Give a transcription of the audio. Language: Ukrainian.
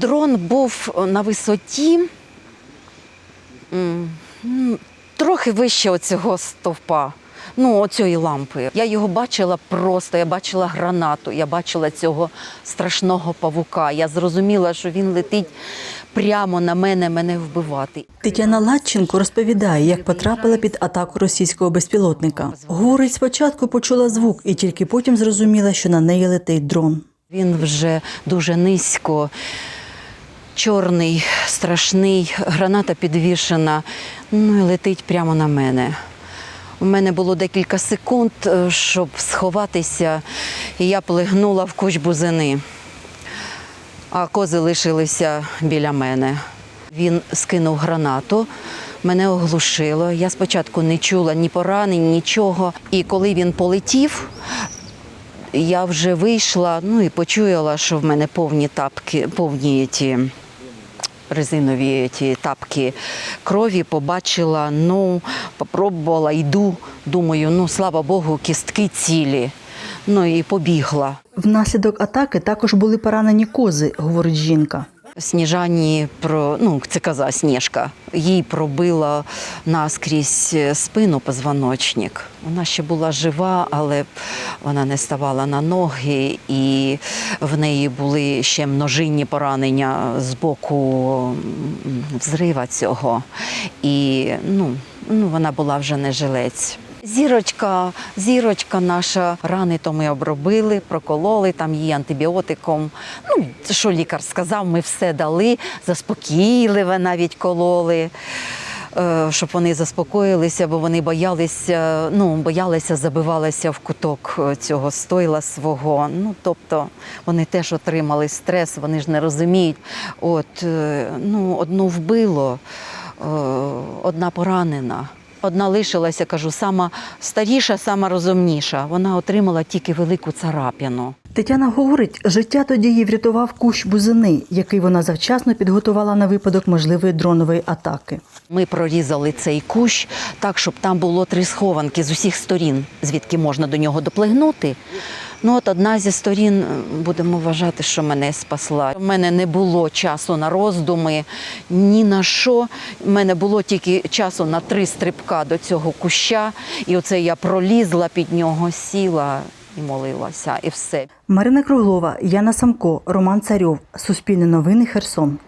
Дрон був на висоті м, трохи вище оцього стовпа. Ну, оцієї лампи. Я його бачила просто, я бачила гранату, я бачила цього страшного павука. Я зрозуміла, що він летить прямо на мене, мене вбивати. Тетяна Ладченко розповідає, як потрапила під атаку російського безпілотника. Говорить, спочатку почула звук і тільки потім зрозуміла, що на неї летить дрон. Він вже дуже низько, чорний, страшний, граната підвішена, ну і летить прямо на мене. У мене було декілька секунд, е, щоб сховатися, і я плигнула в кущ бузини, а кози лишилися біля мене. Він скинув гранату, мене оглушило. Я спочатку не чула ні поранень, нічого. І коли він полетів, я вже вийшла, ну і почуяла, що в мене повні тапки, повні ті резинові ті тапки крові. Побачила, ну, попробувала, йду. Думаю, ну слава Богу, кістки цілі. Ну і побігла. Внаслідок атаки також були поранені кози, говорить жінка. Сніжані про ну це коза Сніжка. Їй пробила наскрізь спину позвоночник. Вона ще була жива, але вона не ставала на ноги, і в неї були ще множинні поранення з боку взрива цього. І ну, ну вона була вже не жилець. Зірочка, зірочка наша, рани то ми обробили, прокололи там її антибіотиком. Ну, що лікар сказав, ми все дали, заспокійливе навіть кололи. е, Щоб вони заспокоїлися, бо вони боялися, ну боялися, забивалися в куток е, цього стойла свого. Ну тобто вони теж отримали стрес, вони ж не розуміють. От е, ну одну вбило, одна поранена. Одна лишилася, кажу, сама старіша, сама розумніша. Вона отримала тільки велику царапину. Тетяна говорить, життя тоді їй врятував кущ бузини, який вона завчасно підготувала на випадок можливої дронової атаки. Ми прорізали цей кущ так, щоб там було три схованки з усіх сторін, звідки можна до нього доплигнути. Ну, от одна зі сторін, е, будемо вважати, що мене спасла. У мене не було часу на роздуми, ні на що. У мене було тільки часу на три стрибка до цього куща. І оце я пролізла під нього, сіла і молилася, і все. Марина Круглова, Яна Самко, Роман Царьов. Суспільне новини Херсон.